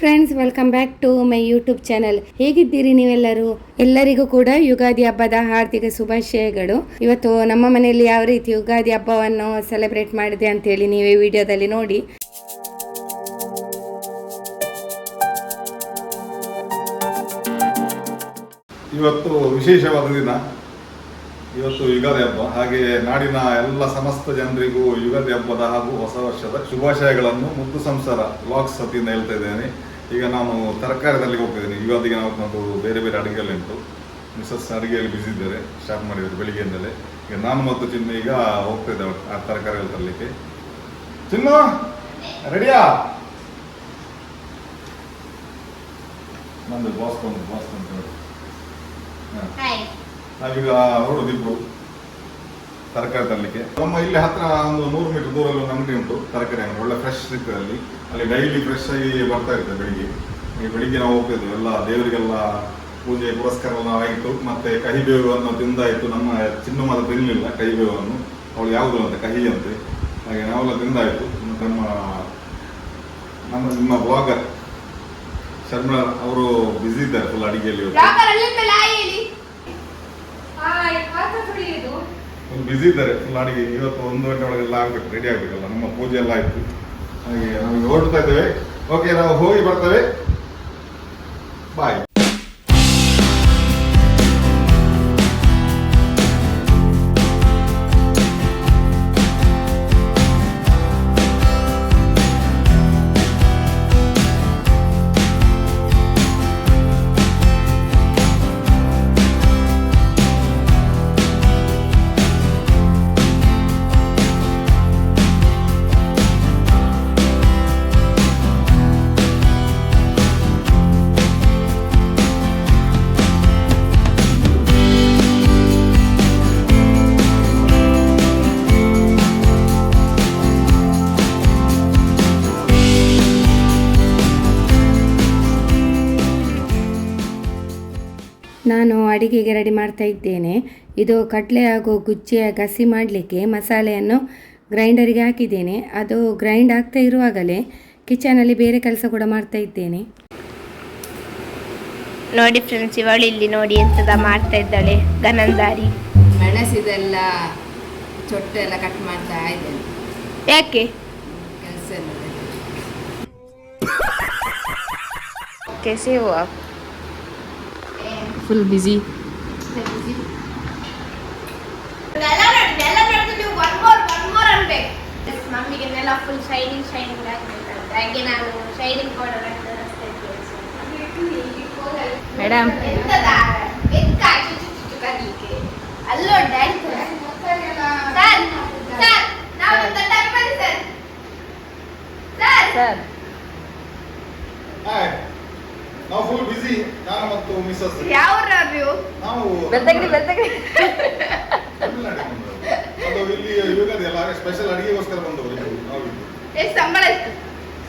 Friends welcome back to my YouTube channel ಹೇಗಿದ್ದೀರಿ ನೀವೆಲ್ಲರೂ? ಎಲ್ಲರಿಗೂ ಕೂಡ ಯುಗಾದಿ ಹಬ್ಬದ ಹಾರ್ದಿಕ ಶುಭಾಶಯಗಳು. ಇವತ್ತು ನಮ್ಮ ಮನೆಯಲ್ಲಿ ಯಾವ ರೀತಿ ಯುಗಾದಿ ಹಬ್ಬವನ್ನು ಸೆಲೆಬ್ರೇಟ್ ಮಾಡಿದೆ ಅಂತೇಳಿ ನೀವು ಈ ವಿಡಿಯೋದಲ್ಲಿ ನೋಡಿ. ಇವತ್ತು ವಿಶೇಷವಾದ ದಿನ. ಇವತ್ತು ಯುಗಾದಿ ಹಬ್ಬ. ಹಾಗೆ ನಾಡಿನ ಎಲ್ಲ ಸಮಸ್ತ ಜನರಿಗೂ ಯುಗಾದಿ ಹಬ್ಬದ ಹಾಗೂ ಹೊಸ ವರ್ಷದ ಶುಭಾಶಯಗಳನ್ನು ಮುದ್ದು ಸಂಸಾರ ಲಾಕ್ಸ್ ಸತಿಯಿಂದ ಹೇಳ್ತಾ ಇದ್ದೇನೆ. ಈಗ ನಾನು ತರಕಾರಿದಲ್ಲಿ ಹೋಗ್ತಿದ್ದೀನಿ. ಯುಗಾದಿಗೆ ನಾವು ನಮ್ಮದು ಬೇರೆ ಬೇರೆ ಅಡುಗೆಯಲ್ಲಿ ಉಂಟು. ಮಿಸಸ್ ಅಡುಗೆಯಲ್ಲಿ ಬಿಸಿ ಇದ್ದಾರೆ. ಸ್ಟಾರ್ಟ್ ಮಾಡಿದ್ದಾರೆ ಬೆಳಿಗ್ಗೆಯಿಂದಲೇ. ಈಗ ನಾನು ಮತ್ತು ಚಿನ್ನ ಈಗ ಹೋಗ್ತಾ ಇದ್ದೆ ಆ ತರಕಾರಿಗಳು ತರಲಿಕ್ಕೆ. ಚಿನ್ನ ರೆಡಿಯಾ ನಂದು ಬಾಸ್ ಬಂದು ಬಾಸ್ ಬಂದು. ಹಾಂ ನಾವೀಗ ಹೊರಡುದಿಬ್ರು ತರಕಾರಿ ತರಲಿಕ್ಕೆ. ನಮ್ಮ ಇಲ್ಲಿ ಹತ್ರ ಒಂದು ನೂರು ಮೀಟರ್ ದೂರಲ್ಲಿ ಒಂದು ಅಂಗಡಿ ಉಂಟು, ತರಕಾರಿ ಅಂಗಡಿ. ಒಳ್ಳೆ ಫ್ರೆಶ್ ಸಿಗ್ತದೆ ಅಲ್ಲಿ. ಡೈಲಿ ಫ್ರೆಶ್ ಆಗಿ ಬರ್ತಾ ಇರ್ತದೆ ಬೆಳಿಗ್ಗೆ. ಈ ಬೆಳಿಗ್ಗೆ ನಾವು ಹೋಗ್ತಿದ್ವಿ. ಎಲ್ಲ ದೇವರಿಗೆಲ್ಲ ಪೂಜೆ ಪುರಸ್ಕಾರ ಎಲ್ಲ ಆಯಿತು. ಮತ್ತೆ ಬೇವನ್ನು ತಿಂದಾಯಿತು. ನಮ್ಮ ಚಿನ್ನ ಮಾತ್ರ ತಿನ್ನಲಿಲ್ಲ ಕಹಿ ಬೇವನ್ನು ಅವಳು ಯಾವುದು ಅಂತ, ಕಹಿ ಅಂತೆ. ಹಾಗೆ ನಾವೆಲ್ಲ ತಿಂದಾಯಿತು. ನಮ್ಮ ನಮ್ಮ, ನಿಮ್ಮ ಬ್ಲಾಗರ್ ಶರ್ಮ ಅವರು ಬ್ಯುಸಿ ಇದ್ದಾರೆ ಫುಲ್ ಅಡಿಗೆಯಲ್ಲಿ ಇವತ್ತು. ಬ್ಲಾಗರ್ ಅಲ್ಲಿಂದಲೇ ಆಯ್ ಹೇಳಿ ಹಾಯ್ ಪಾತ್ರ ತೊಳೆಯೋದು ಫುಲ್ ಬಿಸಿ ಇದ್ದಾರೆ. ಫುಲ್ ಇವತ್ತು ಒಂದು ಗಂಟೆ ಒಳಗೆಲ್ಲ ಆಗ್ಬೇಕು ರೆಡಿ ಆಗ್ಬೇಕಲ್ಲ. ನಮ್ಮ ಪೂಜೆ ಎಲ್ಲ ಆಯ್ತು. ಹಾಗೆ ನಮಗೆ ಹೊರಡ್ತಾ ಇದ್ದೇವೆ. ಓಕೆ ನಾವು ಹೋಗಿ ಬರ್ತೇವೆ. ಬಾಯ್ ಅಡಿಗೆಗೆ ರೆಡಿ ಮಾಡ್ತಾ ಇದ್ದೇನೆ. ಇದು ಕಡಲೆ ಹಾಗೂ ಗುಜ್ಜಿಯ ಗಸಿ ಮಾಡಲಿಕ್ಕೆ ಮಸಾಲೆಯನ್ನು ಗ್ರೈಂಡರಿಗೆ ಹಾಕಿದ್ದೇನೆ. ಅದು ಗ್ರೈಂಡ್ ಆಗ್ತಾ ಇರುವಾಗಲೇ ಕಿಚನಲ್ಲಿ ಬೇರೆ ಕೆಲಸ ಕೂಡ ಮಾಡ್ತಾ ಇದ್ದೇನೆ. ನೋಡಿ ಫ್ರೆಂಡ್ಸ್ ಇವಳು ಇಲ್ಲಿ ನೋಡಿ ಎಂತದ ಮಾಡ್ತಾ ಇದ್ದಾಳೆ. ಗನಂದಾರಿ ಮೆಣಸಿದೆಲ್ಲ ಚೊಟ್ಟು ಎಲ್ಲ ಕಟ್ ಮಾಡ್ತಾ ಇದ್ದೇನೆ. ಯಾಕೆ? ಕೆಲಸ ಎಲ್ಲ ಫುಲ್ ಬ್ಯುಸಿ ಮಮ್ಮಿಗೆ ನೆಲ ಫುಲ್ ಶೈನಿಂಗ್ ಶೈನಿಂಗ್ ಆಗ್ಬೇಕಂತ ಹಾಗೆ ನಾನು ಶೈನಿಂಗ್ ಪೌಡರ್ ಮೇಡಮ್ ಅಲ್ಲೋ ಡ್ಯಾಡಿ ಸರ್ ಸರ್ ನಾವು ಒಂದು ಟೈಮ್ ಮಾಡಿ ಸರ್ ಸರ್ ಸರ್ ಹಾಯ್ ನಾವು ಫುಲ್ ಬಿಸಿ ನಾನು ಮತ್ತು ಮಿಸಸ್ ಯಾವ್ರ ನೀವು ನಾವು ಬೆಳ್ತಂಗಡಿ ಬೆಳ್ತಂಗಡಿ. ತಮಿಳ್ನಾಡಿನಿಂದ. ಅದು ಇಲ್ಲಿ ಯುಗಾದಿ ಎಲ್ಲ ಸ್ಪೆಷಲ್ ಅಡಿಗೆಗೋಸ್ಕರ ಬಂದವರು ಇಲ್ಲಿ ನಾವು ಇಲ್ಲಿ. ಎಷ್ಟು ಸಂಬಳ ಎಷ್ಟು?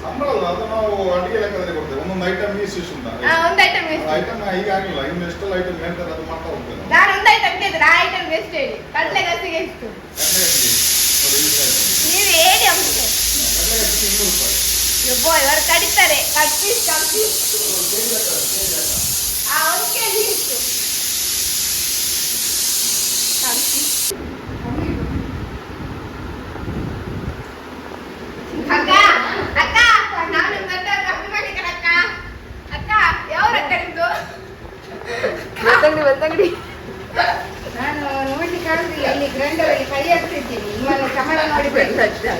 ಸಂಬಳ ಅಲ್ಲ ಅದು ನಾವು ಅಡಿಗೆ ಲೆಕ್ಕದಲ್ಲಿ ಕೊಡ್ತೇವೆ. ಒಂದೊಂದು ಐಟಮ್ ಈ ಶಿಶು ಆ, ಹಾ ಒಂದು ಐಟಮ್ ಎಷ್ಟು ಐಟಮ್ ಈಗ ಆಗಿಲ್ಲ ಇನ್ನು ಎಷ್ಟೆಲ್ಲ ಐಟಮ್ ಹೇಳ್ತಾರೆ ಅದು ಮಾಡ್ತಾ ಹೋಗ್ತೇವೆ ನಾವು. ನಾನು ಒಂದು ಐಟಮ್ ಕೇಳಿದ್ರೆ ಆ ಐಟಮ್ ಎಷ್ಟು ಹೇಳಿ. ಕಡಲೆ ಗಸಿಗೆ ಎಷ್ಟು? ಕಡಲೆಗಟ್ಟಿಗೆ. ಅದು ಇಲ್ಲಿ item. ನೀವು ಹೇಳಿ ಕಡಲೆಗಟ್ಟಿಗೆ ಇನ್ನೂರು ರೂಪಾಯಿ. ಯಬ್ಬೋ ಇವರು ಕಡಿತಾರೆ. ಕಟ್ಪೀಸ್ ಆ ಒಂದು. ಅಕ್ಕ ಅಕ್ಕ ನಾನು ಮತ್ತೆ ಕಮ್ಮಿ ಮಾಡಿದ್ರೆ ಅಕ್ಕ. ಅಕ್ಕ ಯಾವ ಅಕ್ಕ ನಿಮ್ದು? ಬೆಳ್ತಂಗಡಿ ನಾನು ನೋಡಿ ಆಗುದಿಲ್ಲ ಇಲ್ಲಿ ಗ್ರೈಂಡರ್ ಕೈ ಹಾಕ್ತಿದ್ದೀನಿ ನಿಮ್ಮನ್ನು ಕಮಲ ನೋಡಿ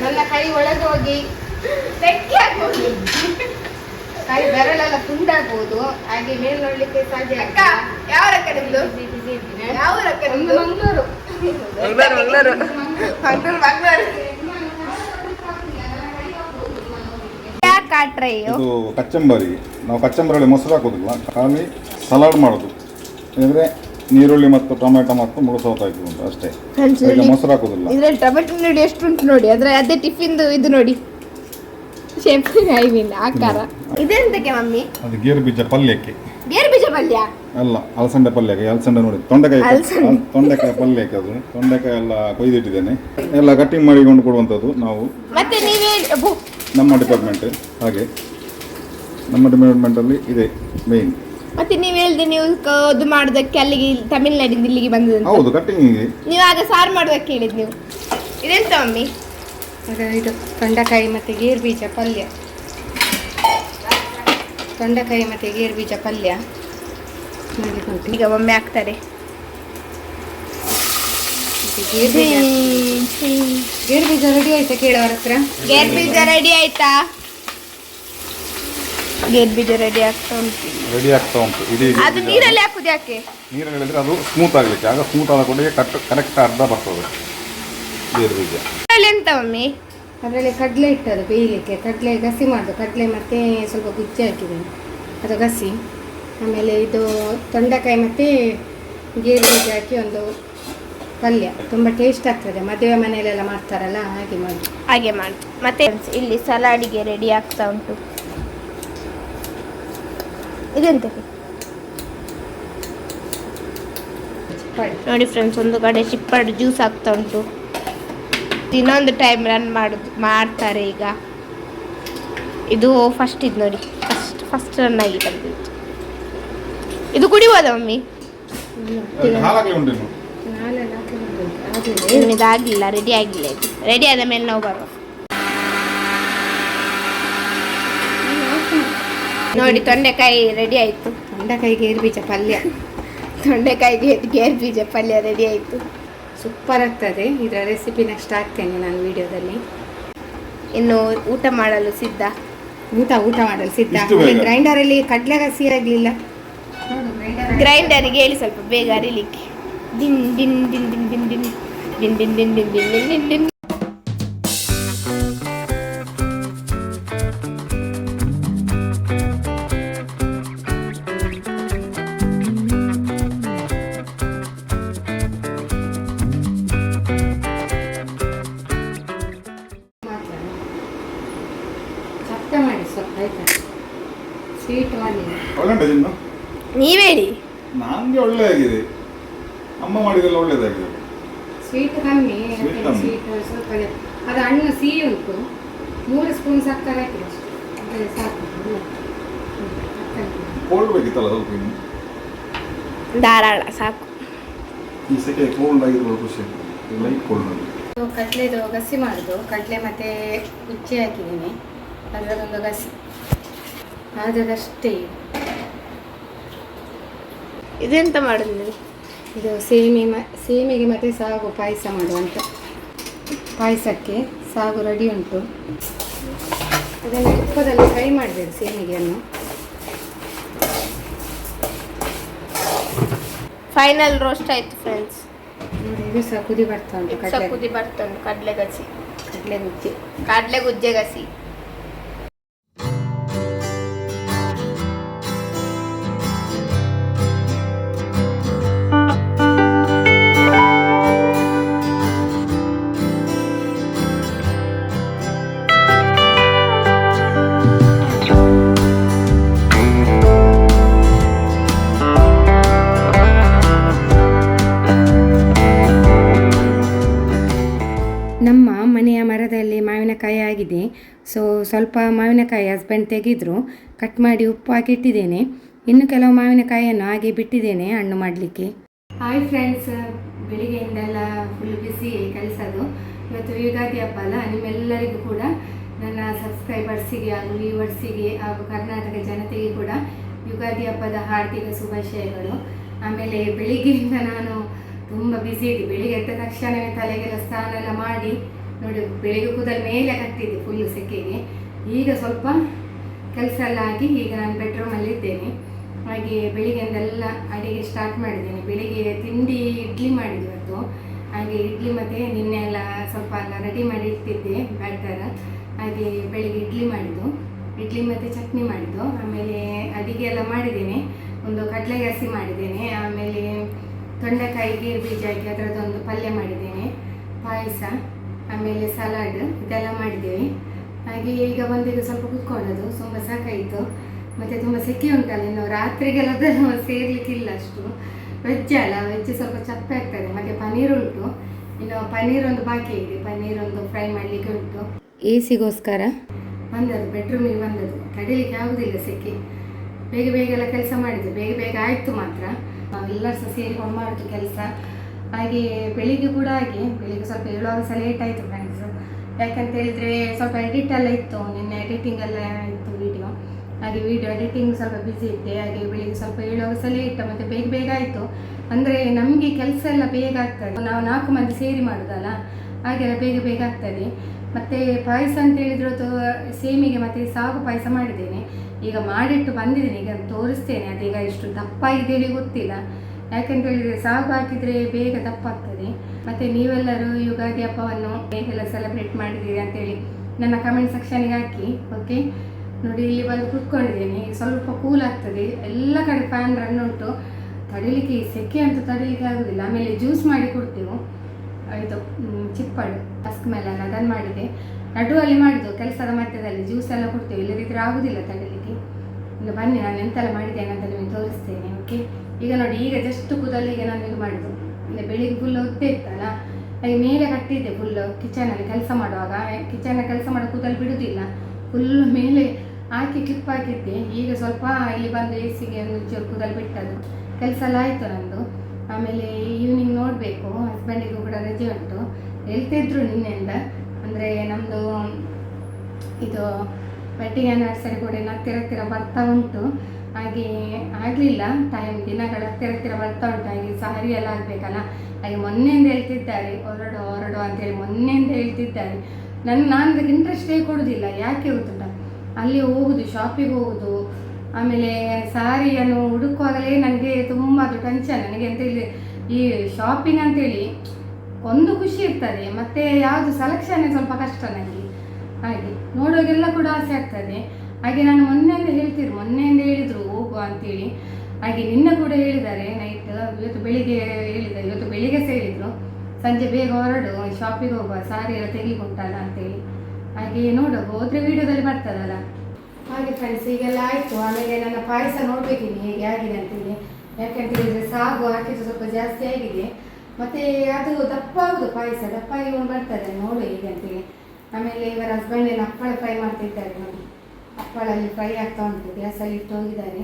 ನನ್ನ ಕೈ ಒಳಗೆ ಹೋಗಿ. ಬೆಕ್ಕಿ ಹಾಕ್ಬೋದು ಕೈ ಬೆರಳೆಲ್ಲ ತುಂಡಾಗ್ಬೋದು. ಹಾಗೆ ಮೇಲ್ ನೋಡ್ಲಿಕ್ಕೆ ಸಾಧ್ಯ ಅಕ್ಕ ಯಾವ ಅಕ್ಕ ನಿಮ್ದು? ಯಾವ ಒಂದು ನಿಮ್ದು? ಮಂಗಳೂರು. ಮಂಗ್ಳೂರು ಮಂಗ್ಳೂರು. ಮಂಗಳೂರು ಇದು ಕಚ್ಚಂಬರಿ. ನಾವು ಕಚ್ಚಂಬರಲ್ಲಿ ಮೊಸರು ಹಾಕೋದಿಲ್ಲ ಖಾಲಿ ಸಲಾಡ್ ಮಾಡೋದು. ಅಂದರೆ ನೀರುಳ್ಳಿ ಮತ್ತು ಟೊಮೆಟೊ ಮತ್ತು ಮುಳು ಸೌತಾಕಿ ಉಂಟು ಅಷ್ಟೇ. ಅದಕ್ಕೆ ಮೊಸರು ಹಾಕೋದಿಲ್ಲ. ಇದ್ರಲ್ಲಿ ಟೊಮೆಟೊ ನೋಡಿ ಎಷ್ಟು ಉಂಟು ನೋಡಿ. ಅದ್ರ ಅದೇ ಟಿಫಿನ್ ಇದು ನೋಡಿ. ಶೇಪ್ ಐ ಮೀನ್ ಆಕಾರ. ಇದೆಂತಕ್ಕೆ ಮಮ್ಮಿ? ಅದು ಗೇರು ಬೀಜ ಪಲ್ಯಕ್ಕೆ. ಗೇರು ಬೀಜ ಪಲ್ಯ? ಅಲ್ಲ ಅಲಸಂಡೆ ಪಲ್ಯಕ್ಕೆ ಅಲಸಂಡೆ ನೋಡಿ ತೊಂಡೆಕಾಯಿ. ತೊಂಡೆಕಾಯಿ ಪಲ್ಯಕ್ಕೆ ಅದು. ತೊಂಡೆಕಾಯಿ ಎಲ್ಲ ಕೊಯ್ದಿಟ್ಟಿದ್ದೇನೆ. ಎಲ್ಲ ಕಟ್ಟಿಂಗ್ ಮಾಡಿಕೊಂಡು ಕೊಡುವಂಥದ್ದು ನಾವು. ಮತ್ತೆ ನೀವೇ ನಮ್ಮ ಡಿಪಾರ್ಟ್ಮೆಂಟ್ ಹಾಗೆ. ನಮ್ಮ ಡಿಪಾರ್ಟ್ಮೆಂಟಲ್ಲಿ ಇದೆ ಮೇನ್ ಮತ್ತೆ ನೀವು ಹೇಳಿದ್ರೆ ನೀವು ಕ- ಅದು ಮಾಡೋದಕ್ಕೆ ಅಲ್ಲಿಗೆ ಇಲ್ಲಿ ತಮಿಳ್ನಾಡಿಂದ ಇಲ್ಲಿಗೆ ಬಂದದ್ದು ಹೌದು ಕಟಿಂಗ್ ನೀವು ಆಗ ಸಾರು ಮಾಡೋದಕ್ಕೆ ಹೇಳಿದ್ ನೀವು. ಇದೆಂತ ಮಮ್ಮಿ? ಇದು ತೊಂಡೆಕಾಯಿ ಮತ್ತೆ ಗೇರು ಬೀಜ ಪಲ್ಯ. ತೊಂಡೆಕಾಯಿ ಮತ್ತು ಗೇರು ಬೀಜ ಪಲ್ಯ. ಮಾಡ್ಲಿಕ್ಕೆ ಉಂಟು ಈಗ ಒಮ್ಮೆ ಹಾಕ್ತಾರೆ. ಗೇರು ಬೀಜ ಗೇರು ಬೀಜ ರೆಡಿ ಆಯ್ತಾ ಕೇಳೋರ ಹತ್ರ? ಗೇರ್ ಬೀಜ ರೆಡಿ ಆಯ್ತಾ? ಗೇರ್ ಬೀಜ ರೆಡಿ ಆಗ್ತಾ ಉಂಟು. ರೆಡಿ ಆಗ್ತಾ ಉಂಟು. ಇಡೀ ಅದು ನೀರಲ್ಲಿ ಹಾಕುದು ಯಾಕೆ? ನೀರಲ್ಲಿ ಹೇಳಿದ್ರೆ ಅದು ಸ್ಮೂತ್ ಆಗಲಿಕ್ಕೆ. ಆಗ ಸ್ಮೂತ್ ಆದ ಕೂಡಲೇ ಕಟ್ ಕರೆಕ್ಟ್ ಅರ್ಧ ಬರ್ತದೆ. ಗೇರು ಬೀಜ. ಎಂತ ಮಮ್ಮಿ ಅದರಲ್ಲಿ ಕಡಲೆ ಇಟ್ಟದ್ದು ಬೇಯಲಿಕ್ಕೆ. ಕಡಲೆ ಗಸಿ ಮಾಡೋದು. ಕಡಲೆ ಮತ್ತು ಸ್ವಲ್ಪ ಗುಜ್ಜಿ ಹಾಕಿದ್ದೇನೆ. ಅದು ಗಸಿ. ಆಮೇಲೆ ಇದು ತೊಂಡೆಕಾಯಿ ಮತ್ತು ಗೇರು ಬೀಜ ಹಾಕಿ ಒಂದು ಪಲ್ಯ. ತುಂಬ ಟೇಸ್ಟ್ ಆಗ್ತದೆ. ಮದುವೆ ಮನೆಯಲ್ಲೆಲ್ಲ ಮಾಡ್ತಾರಲ್ಲ ಹಾಗೆ ಮಾಡಿ ಹಾಗೆ ಮಾಡಿ ಮತ್ತೆ ಇಲ್ಲಿ ಸಲಾಡಿಗೆ ರೆಡಿ ಆಗ್ತಾ ಉಂಟು. ಇದೆಂತ ನೋಡಿ ಫ್ರೆಂಡ್ಸ್ ಒಂದು ಕಡೆ ಚಿಪ್ಪಡ್ ಜ್ಯೂಸ್ ಆಗ್ತಾ ಉಂಟು. ಇನ್ನೊಂದು ಟೈಮ್ ರನ್ ಮಾಡುದು ಮಾಡ್ತಾರೆ ಈಗ. ಇದು ಫಸ್ಟ್ ಇದು ನೋಡಿ. ಫಸ್ಟ್ ಫಸ್ಟ್ ರನ್ ಆಗಿ ಬಂದಿದ್ದು. ಇದು ಕುಡಿಬೋದ ಮಮ್ಮಿ? ಇದಾಗಿಲ್ಲ ರೆಡಿ ಆಗಿಲ್ಲ ಇದು. ರೆಡಿ ಆದ ಮೇಲೆ ನಾವು ಬರುವ. ನೋಡಿ ತೊಂಡೆಕಾಯಿ ರೆಡಿ ಆಯ್ತು. ತೊಂಡೆಕಾಯಿ ಗೇರು ಬೀಜ ಪಲ್ಯ. ತೊಂಡೆಕಾಯಿ ಗೇರ್ ಬೀಜ ಪಲ್ಯ ರೆಡಿ ಆಯಿತು. ಸೂಪರ್ ಆಗ್ತದೆ ಇದರ ರೆಸಿಪಿ ನೆಕ್ಸ್ಟ್ ಹಾಕ್ತೇನೆ ನಾನು ವಿಡಿಯೋದಲ್ಲಿ ಇನ್ನು ಊಟ ಮಾಡಲು ಸಿದ್ಧ ಊಟ ಊಟ ಮಾಡಲು ಸಿದ್ಧ ಗ್ರೈಂಡರ್ ಅಲ್ಲಿ ಗ್ರೈಂಡರಲ್ಲಿ ಕಡಲೆ ಗಸಿ ಆಗಲಿಲ್ಲ ಗ್ರೈಂಡರಿಗೆ ಹೇಳಿ ಸ್ವಲ್ಪ ಬೇಗ ಅರಿಲಿಕ್ಕೆ ದಿನ್ ದಿನ್ ದಿನ್ ದಿನ್ ದಿನ್ ದಿನ್ ದಿನ್ ದಿನ್ ದಿನ್ ದಿನ್ ದಿನ್ ದಿನ್ ಡಿನ್ ಸ್ವೀಟ್ ಮಾಡಲಿಲ್ಲ ಒಳ್ಳೆ ತಿನ್ನು ನೀವ್ ಹೇಳಿ ನನಗೆ ಒಳ್ಳೆ ಆಗಿದೆ ಅಮ್ಮ ಮಾಡಿದೆಲ್ಲ ಒಳ್ಳೇದಾಗಿದೆ. ಸ್ವೀಟ್ ಕಮ್ಮಿ Sweet ಕಮ್ಮಿ. ಸ್ವೀಟ್ ಸ್ವಲ್ಪ. ಅದು ಹಣ್ಣು ಸಿಹಿ ಉಂಟು. ಮೂರು ಸ್ಪೂನ್ ಸಕ್ಕರೆ ಹಾಕಿದೆ ಅಷ್ಟೇ. ಅದೇ ಸಾಕು. ಹ್ಮ್. ಹ್ಮ್, ಸಕ್ಕರೆ ಹಾಕಿದೆ. ಕೋಲ್ಡ್ ಬೇಕಿತ್ತಲ್ಲ ಸ್ವಲ್ಪ ಇನ್ನು? ಧಾರಾಳ ಸಾಕು. ಈ ಸೆಕೆ ಕೋಲ್ಡ್ ಖುಷಿ. ಲೈಟ್ ಕೋಲ್ಡ್ ಕಡಲೆದು ಗಸಿ ಮಾಡೋದು. ಕಡಲೆ ಮತ್ತೆ ಉಚ್ಚಿ ಹಾಕಿದ್ದೀನಿ. ಅದರಲ್ಲೊಂದು ಗಸಿ. ಆದದಷ್ಟೇ ಇದೆಂತ ಮಾಡುದು ನೀವು ಇದು ಸೇಮಿ ಮ ಸೇಮಿಗೆ ಮತ್ತು ಸಾಗು ಪಾಯಸ ಮಾಡುವಂತ ಪಾಯಸಕ್ಕೆ ಸಾಗು ರೆಡಿ ಉಂಟು ಅದನ್ನು ತುಪ್ಪದಲ್ಲಿ ಫ್ರೈ ಮಾಡಬೇಕು ಸೇಮಿಗೆಯನ್ನು ಫೈನಲ್ ರೋಸ್ಟ್ ಆಯ್ತು ಫ್ರೆಂಡ್ಸ್ ನೋಡಿ ಇದು ಸಹ ಕುದಿ ಬರ್ತಾ ಉಂಟು ಕಡಲೆ ಕುದಿ ಬರ್ತುಂಟು ಕಡಲೆ ಗಸಿ ಕಡಲೆ ಗುಜ್ಜೆ ಕಡಲೆ ಗುಜ್ಜೆ ಗಸಿ ಹಸ್ಬೆಂಡ್ ತೆಗೆದ್ರು ಕಟ್ ಮಾಡಿ ಉಪ್ಪು ಹಾಕಿ ಇಟ್ಟಿದ್ದೇನೆ. ಇನ್ನು ಕೆಲವು ಮಾವಿನಕಾಯಿಯನ್ನು ಹಾಗೆ ಬಿಟ್ಟಿದ್ದೇನೆ ಹಣ್ಣು ಮಾಡಲಿಕ್ಕೆ. ಹಾಯ್ ಫ್ರೆಂಡ್ಸ್ ಬೆಳಿಗ್ಗೆಯಿಂದೆಲ್ಲ ಫುಲ್ ಬಿಸಿ ಕೆಲಸದು ಇವತ್ತು ಯುಗಾದಿ ಹಬ್ಬ ಅಲ್ಲ, ನಿಮ್ಮೆಲ್ಲರಿಗೂ ಕೂಡ ನನ್ನ ಸಬ್ಸ್ಕ್ರೈಬರ್ಸಿಗೆ ಹಾಗೂ ವ್ಯೂವರ್ಸಿಗೆ ಹಾಗೂ ಕರ್ನಾಟಕ ಜನತೆಗೆ ಕೂಡ ಯುಗಾದಿ ಹಬ್ಬದ ಹಾರ್ದಿಕ ಶುಭಾಶಯಗಳು. ಆಮೇಲೆ ಬೆಳಿಗ್ಗೆಯಿಂದ ನಾನು ತುಂಬ ಬ್ಯುಸಿ ಇದ್ದೆ. ಬೆಳಿಗ್ಗೆ ಎದ್ದ ತಕ್ಷಣವೇ ತಲೆಗೆಲ್ಲ ಸ್ನಾನ ಎಲ್ಲ ಮಾಡಿ, ನೋಡಿ ಬೆಳಿಗ್ಗೆ ಕೂದಲು ಮೇಲೆ ಕಟ್ಟಿದ್ದೆ ಫುಲ್ ಸೆಕೆಗೆ. ಈಗ ಸ್ವಲ್ಪ ಕೆಲಸ ಎಲ್ಲ ಆಗಿ ಈಗ ನಾನು ಬೆಡ್ರೂಮಲ್ಲಿ ಇದ್ದೇನೆ. ಹಾಗೆ ಬೆಳಿಗ್ಗೆಯಿಂದೆಲ್ಲ ಅಡಿಗೆ ಸ್ಟಾರ್ಟ್ ಮಾಡಿದ್ದೇನೆ. ಬೆಳಿಗ್ಗೆ ತಿಂಡಿ, ಇಡ್ಲಿ ಮಾಡಿದ್ದು ಹಾಗೆ ಇಡ್ಲಿ ಮತ್ತು ನಿನ್ನೆ ಎಲ್ಲ ಸ್ವಲ್ಪ ಎಲ್ಲ ರೆಡಿ ಮಾಡಿ ಇಟ್ಟಿದ್ದೆ, ಬ್ಯಾಟರ್. ಹಾಗೆ ಬೆಳಿಗ್ಗೆ ಇಡ್ಲಿ ಮಾಡಿದ್ದು. ಇಡ್ಲಿ ಮತ್ತು ಚಟ್ನಿ ಮಾಡಿದ್ದು. ಆಮೇಲೆ ಅಡಿಗೆ ಎಲ್ಲ ಮಾಡಿದ್ದೀನಿ. ಒಂದು ಕಡಲೆ ಗಸಿ ಮಾಡಿದ್ದೇನೆ. ಆಮೇಲೆ ತೊಂಡೆಕಾಯಿ, ಗೀರ್ ಬೀಜ ಹಾಕಿ ಅದರದ್ದೊಂದು ಪಲ್ಯ ಮಾಡಿದ್ದೇನೆ. ಪಾಯಸ, ಆಮೇಲೆ ಸಲಾಡ್ ಇದೆಲ್ಲ ಮಾಡಿದ್ದೇವೆ ಹಾಗೆ ಈಗ ಬಂದಿದ್ದು ಸ್ವಲ್ಪ ಕುತ್ಕೊಂಡದ್ದು ತುಂಬ ಸಾಕಾಯಿತು. ಮತ್ತು ತುಂಬ ಸೆಕೆ ಉಂಟಲ್ಲ ಇನ್ನು ರಾತ್ರಿಗೆಲ್ಲ ಸೇರ್ಲಿಕ್ಕಿಲ್ಲ ಅಷ್ಟು. ವೆಜ್ ಅಲ್ಲ ವೆಜ್ ಸ್ವಲ್ಪ ಚಪ್ಪೆ ಆಗ್ತದೆ. ಮತ್ತೆ ಪನ್ನೀರ್ ಉಂಟು. ಇನ್ನು ಪನ್ನೀರ್ ಒಂದು ಬಾಕಿ ಇದೆ. ಪನ್ನೀರ್ ಒಂದು ಫ್ರೈ ಮಾಡಲಿಕ್ಕೆ ಉಂಟು. ಎ ಸಿಗೋಸ್ಕರ ಬಂದದ್ದು ಬೆಡ್ರೂಮಿಗೆ ಬಂದದ್ದು ತಡಿಲಿಕ್ಕೆ ಆಗುದಿಲ್ಲ ಸೆಕೆ. ಬೇಗ ಬೇಗ ಎಲ್ಲ ಕೆಲಸ ಮಾಡಿದ್ದೆ ಬೇಗ ಬೇಗ ಆಯಿತು ಮಾತ್ರ. ನಾವೆಲ್ಲರೂ ಸಹ ಸೇರಿಕೊಂಡು ಮಾಡಿದ್ದು ಕೆಲಸ. ಹಾಗೆ ಬೆಳಿಗ್ಗೆ ಕೂಡ ಹಾಗೆ. ಬೆಳಿಗ್ಗೆ ಸ್ವಲ್ಪ ಏಳುವಾಗ ಸಹ ಲೇಟ್ ಆಯಿತು. ಯಾಕಂತ ಹೇಳಿದ್ರೆ ಸ್ವಲ್ಪ ಎಡಿಟ್ ಎಲ್ಲ ಇತ್ತು, ನಿನ್ನೆ ಎಡಿಟಿಂಗ್ ಎಲ್ಲ ಇತ್ತು ವಿಡಿಯೋ ಹಾಗೆ ವಿಡಿಯೋ ಎಡಿಟಿಂಗ್ ಸ್ವಲ್ಪ ಬ್ಯುಸಿ ಇದ್ದೆ, ಹಾಗೆ ಬೆಳಿಗ್ಗೆ ಸ್ವಲ್ಪ ಏಳು ಸಲ ಇಟ್ಟ, ಮತ್ತು ಬೇಗ ಬೇಗ ಆಯಿತು. ಅಂದರೆ ನಮಗೆ ಕೆಲಸ ಎಲ್ಲ ಬೇಗ ಆಗ್ತದೆ. ನಾವು ನಾಲ್ಕು ಮಂದಿ ಸೇರಿ ಮಾಡೋದಲ್ಲ, ಹಾಗೆಲ್ಲ ಬೇಗ ಬೇಗ ಆಗ್ತದೆ. ಮತ್ತು ಪಾಯಸ ಅಂತ ಹೇಳಿದ್ರು ಸೇಮಿಗೆ ಮತ್ತು ಸಾಗು ಪಾಯಸ ಮಾಡಿದ್ದೇನೆ. ಈಗ ಮಾಡಿಟ್ಟು ಬಂದಿದ್ದೇನೆ, ಈಗ ತೋರಿಸ್ತೇನೆ, ಅದೀಗ ಇಷ್ಟು ದಪ್ಪ ಇದೆ ಗೊತ್ತಿಲ್ಲ. ಯಾಕಂತ ಹೇಳಿದರೆ ಸಾಗು ಹಾಕಿದರೆ ಬೇಗ ದಪ್ಪ ಆಗ್ತದೆ. ಮತ್ತು ನೀವೆಲ್ಲರೂ ಯುಗಾದಿ ಹಬ್ಬವನ್ನು ಹೇಗೆಲ್ಲ ಸೆಲೆಬ್ರೇಟ್ ಮಾಡಿದ್ದೀರಿ ಅಂತೇಳಿ ನನ್ನ ಕಮೆಂಟ್ ಸೆಕ್ಷನ್ಗೆ ಹಾಕಿ ಓಕೆ ನೋಡಿ, ಇಲ್ಲಿ ಬಂದು ಕುತ್ಕೊಂಡಿದ್ದೀನಿ. ಸ್ವಲ್ಪ ಕೂಲ್ ಆಗ್ತದೆ. ಎಲ್ಲ ಕಡೆ ಫ್ಯಾನ್ ರನ್ ಉಂಟು. ತಡಿಲಿಕ್ಕೆ ಸೆಕೆ ಅಂತೂ ತಡಿಲಿಕ್ಕೆ ಆಗೋದಿಲ್ಲ. ಆಮೇಲೆ ಜ್ಯೂಸ್ ಮಾಡಿ ಕೊಡ್ತೀವಿ. ಇದು ಚಿಪ್ಪಳು. ಅಸ್ಕ್ ಮೇಲೆ ಅದನ್ನು ಮಾಡಿದೆ. ನಡುವಲ್ಲಿ ಮಾಡಿದ್ದು, ಕೆಲಸದ ಮಧ್ಯದಲ್ಲಿ ಜ್ಯೂಸ್ ಎಲ್ಲ ಕೊಡ್ತೇವೆ. ಇಲ್ಲದಿದ್ದರೆ ಆಗೋದಿಲ್ಲ ತಡೀಲಿಕ್ಕೆ. ಈಗ ಬನ್ನಿ, ನಾನು ಎಂತೆಲ್ಲ ಮಾಡಿದ್ದೇನೆ ಅಂತ ನಿಮಗೆ ತೋರಿಸ್ತೇನೆ ಓಕೆ ಈಗ ನೋಡಿ, ಈಗ ಜಸ್ಟ್ ಕೂದಲು, ಈಗ ನಾನು ಇದು ಮಾಡಿದ್ದು. ಈಗ ಬೆಳಿಗ್ಗೆ ಫುಲ್ ಒತ್ತೆ ಇತ್ತಲ್ಲ? ಹಾಗೆ ಮೇಲೆ ಕಟ್ಟಿದ್ದೆ ಫುಲ್ ಕಿಚನಲ್ಲಿ ಕೆಲಸ ಮಾಡುವಾಗ. ಕಿಚನ್ ಕೆಲಸ ಮಾಡೋ ಕೂದಲು ಬಿಡುವುದಿಲ್ಲ ಫುಲ್ ಮೇಲೆ ಹಾಕಿ ಕ್ಲಿಪ್ ಹಾಕಿದ್ದೆ. ಈಗ ಸ್ವಲ್ಪ ಇಲ್ಲಿ ಬಂದು ಎ ಸಿಗೆ ಒಂದು ಚೂರು ಕೂದಲು ಬಿಟ್ಟದು ಕೆಲಸ ಎಲ್ಲ ಆಯಿತು ನಂದು. ಆಮೇಲೆ ಈವ್ನಿಂಗ್ ನೋಡಬೇಕು. ಹಸ್ಬೆಂಡಿಗೂ ಕೂಡ ರಜೆ ಉಂಟು. ಹೇಳ್ತಿದ್ರು ನಿನ್ನೆಯಿಂದ. ಅಂದರೆ ನಮ್ಮದು ಇದು ವೆಡ್ಡಿಂಗ್ ಆ್ಯನಿವರ್ಸರಿ ಕೂಡ ಇನ್ನು ಹತ್ತಿರ ಹತ್ತಿರ ಬರ್ತಾ ಉಂಟು. ಹಾಗೆ ಆಗಲಿಲ್ಲ. ಟೈಮ್ ದಿನಗಳ ಹತ್ತಿರ ಹತ್ತಿರ ಬರ್ತಾ ಉಂಟು. ಹಾಗೆ ಸಾರಿ ಎಲ್ಲ ಆಗಬೇಕಲ್ಲ ಹಾಗೆ ಮೊನ್ನೆಯಿಂದ ಹೇಳ್ತಿದ್ದಾರೆ. ಹೊರಡು ಹೊರಡು ಅಂತೇಳಿ ಮೊನ್ನೆಯಿಂದ ಹೇಳ್ತಿದ್ದಾರೆ. ನನ್ನ ನಾನು ಅದಕ್ಕೆ ಇಂಟ್ರೆಸ್ಟೇ ಕೊಡೋದಿಲ್ಲ. ಯಾಕೆ ಗೊತ್ತುಂಟ? ಅಲ್ಲಿ ಹೋಗುದು ಶಾಪಿಗೆ ಹೋಗುದು. ಆಮೇಲೆ ಸಾರಿಯನ್ನು ಹುಡುಕುವಾಗಲೇ ನನಗೆ ತುಂಬ ಅದು ಟೆನ್ಷನ್ ನನಗೆ ಅಂತೇಳಿ ಈ ಶಾಪಿಂಗ್ ಅಂತೇಳಿ ಒಂದು ಖುಷಿ ಇರ್ತದೆ. ಮತ್ತೆ ಯಾವುದು ಸೆಲೆಕ್ಷನ್ ಸ್ವಲ್ಪ ಕಷ್ಟ ನನಗೆ. ಹಾಗೆ. ನೋಡುವಾಗೆಲ್ಲ ಕೂಡ ಆಸೆ ಆಗ್ತದೆ. ಹಾಗೆ ನಾನು ಮೊನ್ನೆಯಿಂದ ಹೇಳ್ತಿದ್ರು, ಮೊನ್ನೆಯಿಂದ ಹೇಳಿದರು ಹೋಗು ಅಂತೇಳಿ. ಹಾಗೆ ನಿನ್ನೆ ಕೂಡ ಹೇಳಿದ್ದಾರೆ ನೈಟ್ ಇವತ್ತು ಬೆಳಿಗ್ಗೆ ಹೇಳಿದ್ದಾರೆ, ಇವತ್ತು ಬೆಳಿಗ್ಗೆ ಸೇರಿದ್ರು ಸಂಜೆ ಬೇಗ ಹೊರಡು ಶಾಪಿಗೆ ಹೋಗುವ ಸಾರಿ ಎಲ್ಲ ತೆಗಿಕೊಟ್ಟಲ್ಲ ಅಂತೇಳಿ. ಹಾಗೆ ನೋಡು, ಹೋದ್ರೆ ವಿಡಿಯೋದಲ್ಲಿ ಬರ್ತದಲ್ಲ. ಹಾಗೆ ಫ್ರೆಂಡ್ಸ್ ಈಗೆಲ್ಲ ಆಯಿತು. ಆಮೇಲೆ ನನ್ನ ಪಾಯಸ ನೋಡ್ಬೇಕಿನಿ ಹೇಗೆ ಆಗಿದೆ ಅಂತೇಳಿ. ಯಾಕಂತ ಹೇಳಿದ್ರೆ ಸಾಗು ಹಾಕಿದ್ರು ಸ್ವಲ್ಪ ಜಾಸ್ತಿ ಆಗಿದೆ. ಮತ್ತೆ ಅದು ದಪ್ಪ ಆಗೋದು ಪಾಯಸ ದಪ್ಪ ಆಗಿ ಬರ್ತದೆ, ನೋಡು ಹೇಗೆ ಅಂತೇಳಿ. ಆಮೇಲೆ ಇವರ ಹಸ್ಬೆಂಡ್ ಏನು ಹಪ್ಪಳ ಫ್ರೈ ಮಾಡ್ತಿದ್ದಾರೆ ನೋಡಿ. ಹಪ್ಪಳಲ್ಲಿ ಫ್ರೈ ಆಗ್ತಾ ಉಂಟು ಗ್ಯಾಸಲ್ಲಿ ಇಟ್ಟು ಹೋಗಿದ್ದಾರೆ.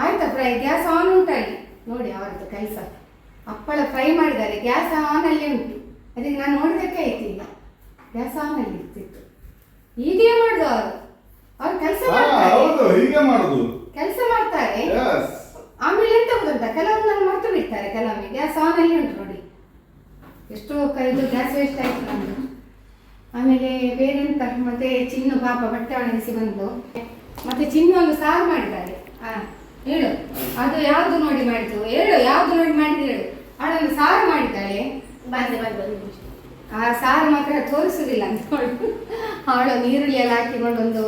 ಆಯ್ತಾ ಫ್ರೈ ಗ್ಯಾಸ್ ಆನ್ ಉಂಟಾಗಿ ನೋಡಿ ಅವರದ್ದು ಕೆಲಸ ಹಪ್ಪಳ ಫ್ರೈ ಮಾಡಿದ್ದಾರೆ ಗ್ಯಾಸ್ ಆನಲ್ಲಿ ಉಂಟು. ಅದಕ್ಕೆ ನಾನು ನೋಡಿದಕ್ಕೆ ಆಯ್ತಿಲ್ಲ. ಗ್ಯಾಸ್ ಆನಲ್ಲಿ ಇರ್ತಿತ್ತು. ಹೀಗೆ ಮಾಡುದು ಅವರು. ಅವ್ರು ಕೆಲಸ ಮಾಡ್ತಾರೆ. ಮಾಡುದು. ಕೆಲಸ ಮಾಡ್ತಾರೆ. ಆಮೇಲೆ ಎಂತ ಗೊತ್ತುಂಟ ಕೆಲವೊಂದು ನಾನು ಮರ್ತು ಬಿಡ್ತಾರೆ ಕೆಲವೊಮ್ಮೆ. ಗ್ಯಾಸ್ ಆನ್ ಅಲ್ಲಿ ಉಂಟು ನೋಡಿ. ಎಷ್ಟು ಕರೆದು ಗ್ಯಾಸ್ ವೇಸ್ಟ್ ಆಯ್ತು ನಮ್ದು ಆಮೇಲೆ ಬೇರೆಂತ ಮತ್ತೆ ಚಿನ್ನು ಪಾಪ ಬಟ್ಟೆ ಒಣಗಿಸಿ ಬಂದು ಮತ್ತೆ ಚಿನ್ನು ಒಂದು ಸಾರು ಮಾಡಿದ್ದಾರೆ. ಹಾ ಹೇಳು ಅದು ಯಾವ್ದು ನೋಡಿ ಮಾಡಿದ್ದು? ಹೇಳು ಯಾವ್ದು ನೋಡಿ ಮಾಡಿದ್ರು ಹೇಳು. ಅವಳೊಂದು ಸಾರು ಮಾಡಿದ್ದಾಳೆ. ಬಂದೆ ಬಂದೆ ಆ ಸಾರು ಮಾತ್ರ ತೋರಿಸುದಿಲ್ಲ ಅಂತ ಅವಳು. ಅವಳು ನೀರುಳ್ಳಿ ಎಲ್ಲ ಹಾಕಿಕೊಂಡು ಒಂದು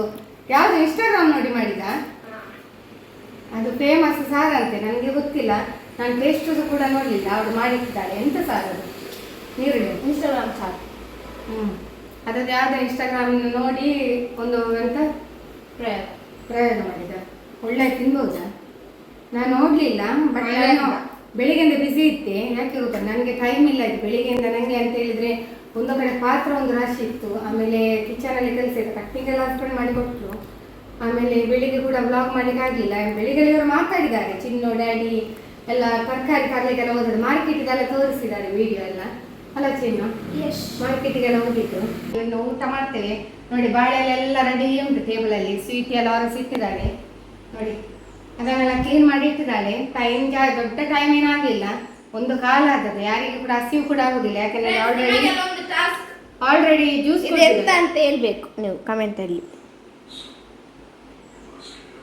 ಯಾವ್ದು ಇನ್ಸ್ಟಾಗ್ರಾಮ್ ನೋಡಿ ಮಾಡಿದ? ಅದು ಫೇಮಸ್ ಸಾರು ಅಂತೆ ನನಗೆ ಗೊತ್ತಿಲ್ಲ. ನಾನು ಟೇಸ್ಟ್ ಕೂಡ ನೋಡಲಿಲ್ಲ. ಅವಳು ಮಾಡಿಟ್ಟಿದ್ದಾಳೆ. ಎಂತ ಸಾರು ಅದು? ಈರುಳ್ಳಿ. ಇನ್ಸ್ಟಾಗ್ರಾಮ್ ಸಾರು. ಹ್ಞೂ ಅದದ್ದು ಯಾವುದೇ ಇನ್ಸ್ಟಾಗ್ರಾಮ್ ನೋಡಿ ಒಂದು ಎಂತ? ಪ್ರಯೋಗ. ಪ್ರಯೋಗ ಮಾಡಿದ ಒಳ್ಳೆ ತಿನ್ಬೋದಾ? ನಾನು ನೋಡಲಿಲ್ಲ ಬಟ್ ನಾನು. ಬೆಳಿಗ್ಗೆಯಿಂದ ಬಿಸಿ ಇತ್ತೆ ಯಾಕೆ ಗೊತ್ತಾ? ನನಗೆ ಟೈಮ್ ಇಲ್ಲ ಇತ್ತು ಬೆಳಿಗ್ಗೆಯಿಂದ ನನಗೆ ಅಂತ ಹೇಳಿದ್ರೆ ಒಂದು ಕಡೆ ಪಾತ್ರ ಒಂದು ರಾಶಿ ಇತ್ತು. ಆಮೇಲೆ ಕಿಚನಲ್ಲಿ ಕೆಲಸ ಇತ್ತು. ಕಟ್ಟಿಂಗ್ ಎಲ್ಲ ಹಸ್ಬೆಂಡ್ ಮಾಡಿ ಕೊಟ್ಟರು ಆಮೇಲೆ ಬೆಳಿಗ್ಗೆ ಕೂಡ ಬ್ಲಾಗ್ ಮಾಡ್ಲಿಕ್ಕೆ ಆಗಲಿಲ್ಲ. ಬೆಳಿಗ್ಗೆ ಇವರು ಮಾತಾಡಿದ್ದಾರೆ. ಚಿನ್ನು ಡ್ಯಾಡಿ ಎಲ್ಲ ತರಕಾರಿ ತರಲಿಕ್ಕೆಲ್ಲ ಹೋದ್ರೆ ಮಾರ್ಕೆಟಿಗೆಲ್ಲ ತೋರಿಸಿದ್ದಾರೆ ವಿಡಿಯೋ ಎಲ್ಲ. ಅಲ್ಲ ಚೀನು ಎಸ್ ಮಾರ್ಕೆಟಿಗೆಲ್ಲ ಹೋಗಿದ್ದು. ಇನ್ನು ಊಟ ಮಾಡ್ತೇವೆ. ನೋಡಿ ಬಾಳೆಲೆಲ್ಲ ರೆಡಿ ಉಂಟು ಟೇಬಲಲ್ಲಿ ಸ್ವೀಟ್ ಎಲ್ಲ ಹೊರಸಿ ಇಟ್ಟಿದ್ದಾರೆ ನೋಡಿ ಅದನ್ನೆಲ್ಲ ಕ್ಲೀನ್ ಮಾಡಿ ಇಟ್ಟಿದ್ದಾಳೆ ಟೈಮ್ ದೊಡ್ಡ ಟೈಮ್ ಏನಾಗಲಿಲ್ಲ ಒಂದು ಕಾಲ ಆಗ್ತದೆ ಯಾರಿಗೂ ಕೂಡ ಹಸಿವು ಕೂಡ ಆಗುದಿಲ್ಲ. ಯಾಕಂದ್ರೆ ಆಲ್ರೆಡಿ ಒಂದು ಟಾಸ್ಕ್ ಆಲ್ರೆಡಿ ಜ್ಯೂಸ್ ಇದೆಂತ ಅಂತ ಹೇಳ್ಬೇಕು ನೀವು ಕಮೆಂಟಲ್ಲಿ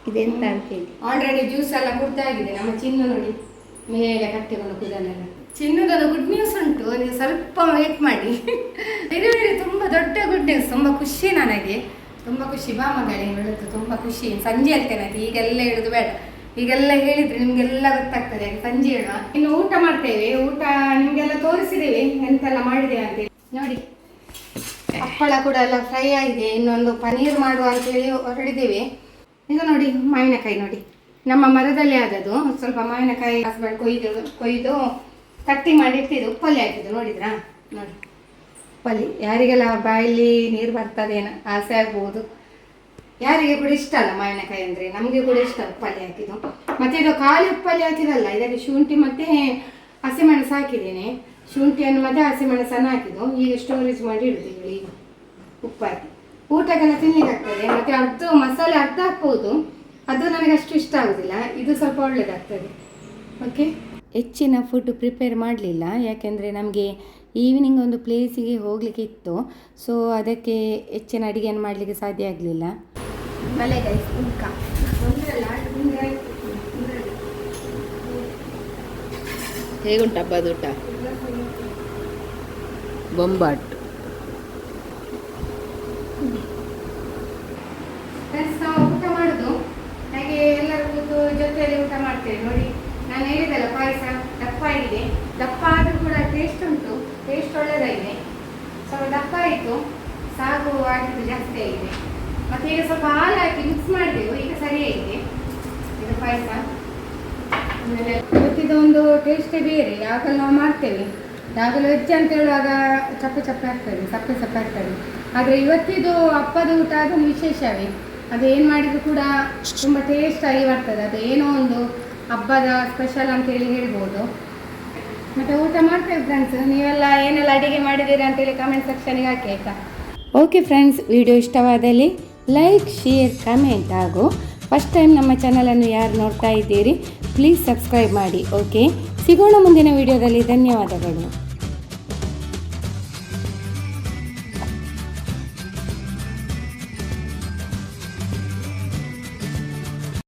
ಇದೆಂತ ಅಂತ ಹೇಳಿ. ಆಲ್ರೆಡಿ ಜ್ಯೂಸ್ ಎಲ್ಲ ಕುಡ್ದಾಗಿದೆ ನಮ್ಮ ಚಿನ್ನ ನೋಡಿ ಮೇಲೆ ಕಟ್ಟಿಕೊಂಡು ಕೂದಲೆಲ್ಲ ಚಿನ್ನದೊಂದು ಗುಡ್ ನ್ಯೂಸ್ ಉಂಟು. ನೀವು ಸ್ವಲ್ಪ ವೇಟ್ ಮಾಡಿ. ಬೇರೆ ಬೇರೆ ತುಂಬ ದೊಡ್ಡ ಗುಡ್ ನ್ಯೂಸ್ ತುಂಬ ಖುಷಿ ನನಗೆ. ತುಂಬ ಖುಷಿ ಬಾ ಮಗಳೇ ಹೇಳುತ್ತೆ ತುಂಬ ಖುಷಿ. ಸಂಜೆ ಹೇಳ್ತೇನೆ ಅದು ಈಗೆಲ್ಲ ಹೇಳುದು ಬೇಡ. ಈಗೆಲ್ಲ ಹೇಳಿದ್ರೆ ನಿಮ್ಗೆಲ್ಲ ಗೊತ್ತಾಗ್ತದೆ. ಸಂಜೆ ಹೇಳುವ. ಇನ್ನು ಊಟ ಮಾಡ್ತೇವೆ. ಊಟ ನಿಮ್ಗೆಲ್ಲ ತೋರಿಸಿದ್ದೇವೆ. ಎಂತೆಲ್ಲ ಮಾಡಿದ್ದೇವೆ ಅಂತ ನೋಡಿ. ಹಪ್ಪಳ ಕೂಡ ಎಲ್ಲ ಫ್ರೈ ಆಗಿದೆ. ಇನ್ನೊಂದು ಪನೀರ್ ಮಾಡುವ ಅಂತೇಳಿ ಹೊರಡಿದ್ದೇವೆ. ಈಗ ನೋಡಿ, ಮಾವಿನಕಾಯಿ ನೋಡಿ. ನಮ್ಮ ಮರದಲ್ಲಿ ಆದದ್ದು. ಸ್ವಲ್ಪ ಮಾವಿನಕಾಯಿ ಕೊಯ್ದು ಕೊಯ್ದು ಕಟ್ಟಿ ಮಾಡಿ ಇಟ್ಟಿದ್ದು ಉಪ್ಪಲ್ಲಿ ಹಾಕಿದ್ದು, ನೋಡಿದ್ರಾ? ನೋಡಿ. ಉಪ್ಪಲ್ಲಿ. ಯಾರಿಗೆಲ್ಲ ಬಾಯಲ್ಲಿ ನೀರು ಬರ್ತದೇನೋ ಆಸೆ ಆಗ್ಬೋದು. ಯಾರಿಗೆ ಕೂಡ ಇಷ್ಟ ಅಲ್ಲ ಮಾವಿನಕಾಯಿ ಅಂದರೆ? ನಮಗೆ ಕೂಡ ಇಷ್ಟ ಉಪ್ಪಲ್ಲಿ ಹಾಕಿದ್ದು. ಮತ್ತೆ ಇದು ಖಾಲಿ ಉಪ್ಪಲ್ಲಿ ಹಾಕಿದಲ್ಲ ಇದಕ್ಕೆ ಶುಂಠಿ ಮತ್ತೆ ಹಸಿಮೆಣಸು ಹಾಕಿದ್ದೀನಿ. ಶುಂಠಿಯನ್ನು ಮತ್ತೆ ಹಸಿಮೆಣಸನ್ನು ಹಾಕಿದ್ದು. ಈಗ ಸ್ಟೋರೇಜ್ ಮಾಡಿ ಇಡ್ತೀವಿ ಈಗ ಉಪ್ಪಾಕಿ ಊಟಕ್ಕೆಲ್ಲ ತಿನ್ಲಿಕ್ಕೆ ಆಗ್ತದೆ. ಮತ್ತೆ ಅರ್ಧ ಮಸಾಲೆ ಅರ್ಧ ಹಾಕ್ಬೋದು. ಅದು ನನಗೆ ಅಷ್ಟು ಇಷ್ಟ ಆಗೋದಿಲ್ಲ. ಇದು ಸ್ವಲ್ಪ ಒಳ್ಳೇದಾಗ್ತದೆ. ಓಕೆ ಹೆಚ್ಚಿನ ಫುಡ್ ಪ್ರಿಪೇರ್ ಮಾಡಲಿಲ್ಲ. ಯಾಕೆಂದರೆ ನಮಗೆ ಈವ್ನಿಂಗ್ ಒಂದು ಪ್ಲೇಸಿಗೆ ಹೋಗಲಿಕ್ಕೆ ಇತ್ತು. ಸೊ ಅದಕ್ಕೆ ಹೆಚ್ಚಿನ ಅಡುಗೆಯನ್ನು ಮಾಡಲಿಕ್ಕೆ ಸಾಧ್ಯ ಆಗಲಿಲ್ಲ. ಹೇಗುಂಟ ಊಟ? ಬೊಂಬಾಟ್. ಫ್ರೆಂಡ್ಸ್ ನಾವು ಊಟ ಮಾಡೋದು. ಹಾಗೆ ಎಲ್ಲರೂ ಜೊತೆಯಲ್ಲಿ ಊಟ ಮಾಡ್ತೇವೆ. ನೋಡಿ. ನಾನು ಹೇಳಿದಲ್ಲ ಪಾಯಸ ದಪ್ಪ ಇದೆ. ದಪ್ಪ ಆದರೂ ಕೂಡ ಟೇಸ್ಟ್ ಉಂಟು ಟೇಸ್ಟ್ ಒಳ್ಳೆಯದಾಗಿದೆ ಸ್ವಲ್ಪ ದಪ್ಪ ಆಯಿತು, ಸಾಗು ಆಗಿದ್ದು ಜಾಸ್ತಿ ಆಗಿದೆ. ಮತ್ತೆ ಈಗ ಸ್ವಲ್ಪ ಹಾಲು ಹಾಕಿ ಮಿಕ್ಸ್ ಮಾಡಿದೆವು ಈಗ ಸರಿಯಾಗಿದೆ. ಇದು ಪಾಯಸ. ಆಮೇಲೆ ಇವತ್ತಿದ ಒಂದು ಟೇಸ್ಟೇ ಬೇರೆ, ಯಾವಾಗಲೂ ನಾವು ಮಾಡ್ತೇವೆ. ಯಾವಾಗಲೂ ವೆಜ್ ಅಂತ ಹೇಳುವಾಗ ಚಪ್ಪೆ ಚಪ್ಪೆ ಆಗ್ತದೆ, ಸಪ್ಪೆ ಸಪ್ಪೆ ಆಗ್ತದೆ. ಆದರೆ ಇವತ್ತಿದು ಅಪ್ಪದ ಊಟ ಅದೊಂದು ವಿಶೇಷವೇ. ಅದು ಏನು ಮಾಡಿದ್ರು ಕೂಡ ತುಂಬ ಟೇಸ್ಟಾಗಿ ಬರ್ತದೆ ಅದು ಏನೋ ಒಂದು ಹಬ್ಬದ ಸ್ಪೆಷಲ್ ಅಂತ ಹೇಳಿ ಹೇಳ್ಬೋದು. ಮತ್ತೆ ಊಟ ಮಾಡ್ತೇವೆ ಫ್ರೆಂಡ್ಸ್ ನೀವೆಲ್ಲ ಏನೆಲ್ಲ ಅಡಿಗೆ ಮಾಡಿದ್ದೀರಿ ಅಂತೇಳಿ ಕಮೆಂಟ್ ಸೆಕ್ಷನಿಗೆ ಹಾಕಿ, ಆಯಿತಾ? ಓಕೆ ಫ್ರೆಂಡ್ಸ್ ವಿಡಿಯೋ ಇಷ್ಟವಾದಲ್ಲಿ ಲೈಕ್ ಶೇರ್ ಕಮೆಂಟ್ ಹಾಗೂ ಫಸ್ಟ್ ಟೈಮ್ ನಮ್ಮ ಚಾನಲನ್ನು ಯಾರು ನೋಡ್ತಾ ಇದ್ದೀರಿ ಪ್ಲೀಸ್ ಸಬ್ಸ್ಕ್ರೈಬ್ ಮಾಡಿ ಓಕೆ ಸಿಗೋಣ ಮುಂದಿನ ವಿಡಿಯೋದಲ್ಲಿ ಧನ್ಯವಾದಗಳು.